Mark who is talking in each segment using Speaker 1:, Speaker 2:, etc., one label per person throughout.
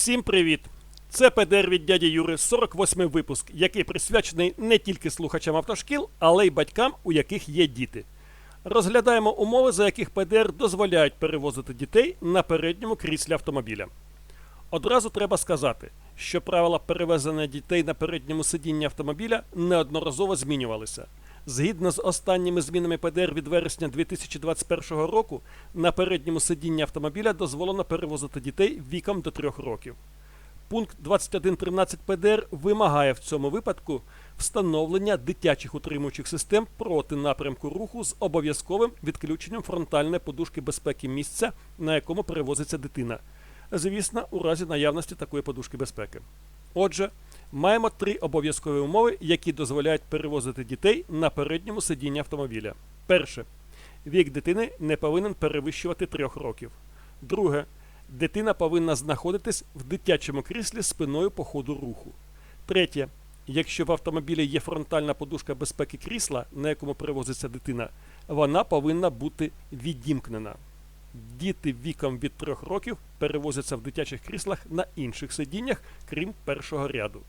Speaker 1: Всім привіт! Це ПДР від дяді Юри, 48 випуск, який присвячений не тільки слухачам автошкіл, але й батькам, у яких є діти. Розглядаємо умови, за яких ПДР дозволяють перевозити дітей на передньому кріслі автомобіля. Одразу треба сказати, що правила перевезення дітей на передньому сидінні автомобіля неодноразово змінювалися. Згідно з останніми змінами ПДР від вересня 2021 року, на передньому сидінні автомобіля дозволено перевозити дітей віком до 3 років. Пункт 21.13 ПДР вимагає в цьому випадку встановлення дитячих утримуючих систем проти напрямку руху з обов'язковим відключенням фронтальної подушки безпеки місця, на якому перевозиться дитина. Звісно, у разі наявності такої подушки безпеки. Отже, маємо три обов'язкові умови, які дозволяють перевозити дітей на передньому сидінні автомобіля. Перше. Вік дитини не повинен перевищувати 3 років. Друге. Дитина повинна знаходитись в дитячому кріслі спиною по ходу руху. Третє. Якщо в автомобілі є фронтальна подушка безпеки крісла, на якому перевозиться дитина, вона повинна бути відімкнена. Діти віком від 3 років перевозяться в дитячих кріслах на інших сидіннях, крім першого ряду.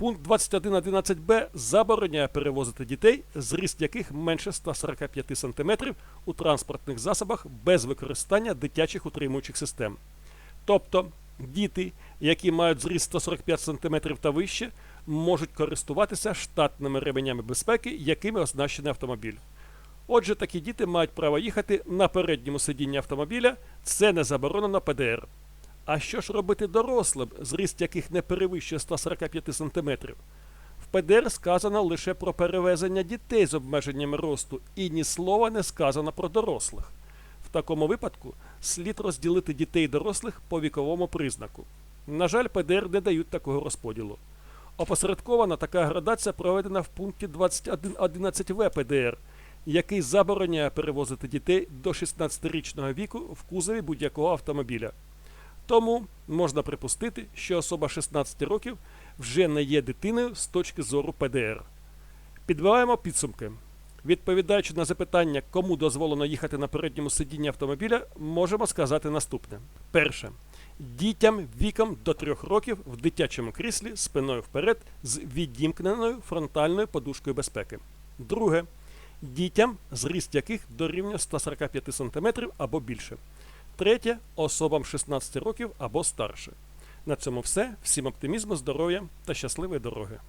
Speaker 1: Пункт 21.11б забороняє перевозити дітей, зріст яких менше 145 см у транспортних засобах без використання дитячих утримуючих систем. Тобто діти, які мають зріст 145 см та вище, можуть користуватися штатними ременями безпеки, якими оснащений автомобіль. Отже, такі діти мають право їхати на передньому сидінні автомобіля, це не заборонено ПДР. А що ж робити дорослим, зріст яких не перевищує 145 см? В ПДР сказано лише про перевезення дітей з обмеженнями росту, і ні слова не сказано про дорослих. В такому випадку слід розділити дітей і дорослих по віковому признаку. На жаль, ПДР не дають такого розподілу. Опосередкована така градація проведена в пункті 21.11в ПДР, який забороняє перевозити дітей до 16-річного віку в кузові будь-якого автомобіля. Тому можна припустити, що особа 16 років вже не є дитиною з точки зору ПДР. Підбиваємо підсумки. Відповідаючи на запитання, кому дозволено їхати на передньому сидінні автомобіля, можемо сказати наступне: перше. Дітям віком до 3 років в дитячому кріслі спиною вперед з відімкненою фронтальною подушкою безпеки. Друге. Дітям, зріст яких дорівнює 145 см або більше. Третє особам 16 років або старше. На цьому все. Всім оптимізму, здоров'я та щасливої дороги.